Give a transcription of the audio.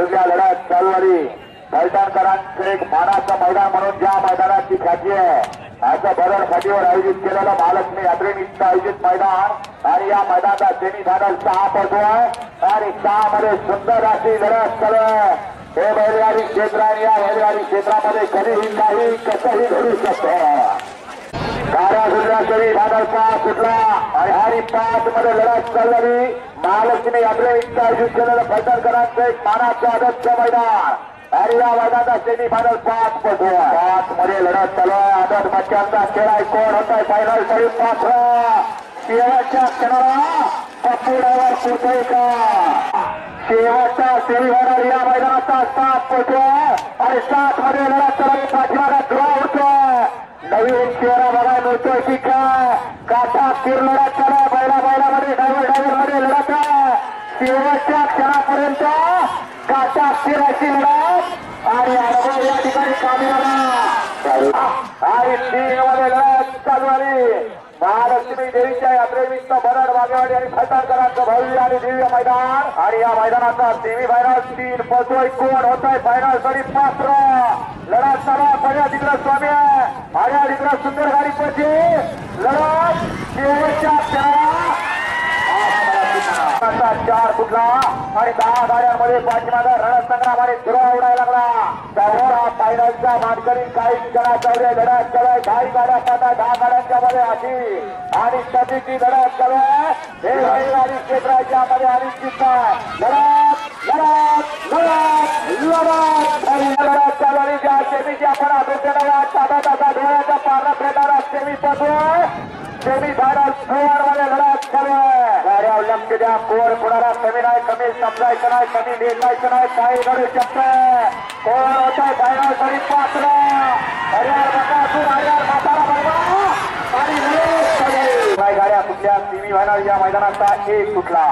दुसऱ्या लढ्यात चालवारी फलटणकरांचं एक मानाचं मैदान म्हणून ज्या मैदानाची ख्याती आहे असं भरड फाटीवर आयोजित केलेलं महालक्ष्मी यात्रेनिमित्त आयोजित मैदान. आणि या मैदानाचा सेमी फायनल सहा पडतो आहे. आणि सहा मध्ये सुंदर अशी लढत चालू आहे. हे बैलगाडी क्षेत्र आणि या बैलगाडी क्षेत्रामध्ये कधीही काही कसंही घडू शकतं. कारा सुद्धा बादल भादरचा सुटला. आणि हरी पाच मध्ये लढत चाललेली महालक्ष्मी यात्रेनिमित्त आयोजित केलेलं फलटणकरांचं एक मानाचं आदर्श मैदान. हरिया या सेमी फायनल पाच पडतो पाच मध्ये लढत चालू आहे. आदर बच्चांचा खेळ आहे कोण होत आहे फायनल तरी पात्र शेवटच्या क्षणाला पप्पू ड्रायव्हर कुठे का शेवटचा सेमी फायनल या मैदानाचा सात पडतो आणि सात मध्ये लढत चालू बघायला मिळतो की काटा तीर लढत बैला बैलामध्ये ड्रायव्हर ड्रायव्हरमध्ये लढत शेवटच्या क्षणापर्यंत काटा तीराची लढत. आणि अनुभव या ठिकाणी कामी आणि मध्ये लढत चालू आली महालक्ष्मी देवीच्या यात्रेनिमित्त बरड वागेवाडी आणि फलटणकरांचं भव्य आणि दिव्य मैदान. आणि या मैदानाचा सेमी फायनल तीन पतोय कोण होत आहे फायनलसाठी पात्र. लढा चालू पहिल्या तिकडे स्वामी. आहे तिकडं लढत शेवटच्या क्षणाला चार फुटला आणि दहा गाड्यांमध्ये पाठीमागा रणसंग्राम आणि धुरा उडायला लागला. त्यावर फायनलच्या मानकरी काही क्षणात चौरे लढत चालू आहे काही गाड्या पाहता दहा गाड्यांच्या मध्ये आधी आणि सतीची लढत चालू आहे हे बैलगाडी क्षेत्राच्या मध्ये आणि आहे लढत लढत लढत लढत आणि लढत चालू आणि ज्या सेमीची आपण अभिषेकाला साधा तासा धुळ्याचा पारा खेळणारा सेमी पटोय सेमी फायनल फोरमध्ये लढत चालू आहे गाड्या लक्ष द्या. कोर कोणाला कमी नाही कमी समजायचं नाही कमी लेखायचं नाही. काही घडू शकतं कोण होत आहे फायनल तरी पात्र हरिहर बकासूर हरियार म्हातारा बघा आणि गाड्या कुठल्या? सेमी फायनल या मैदानाचा एक कुठला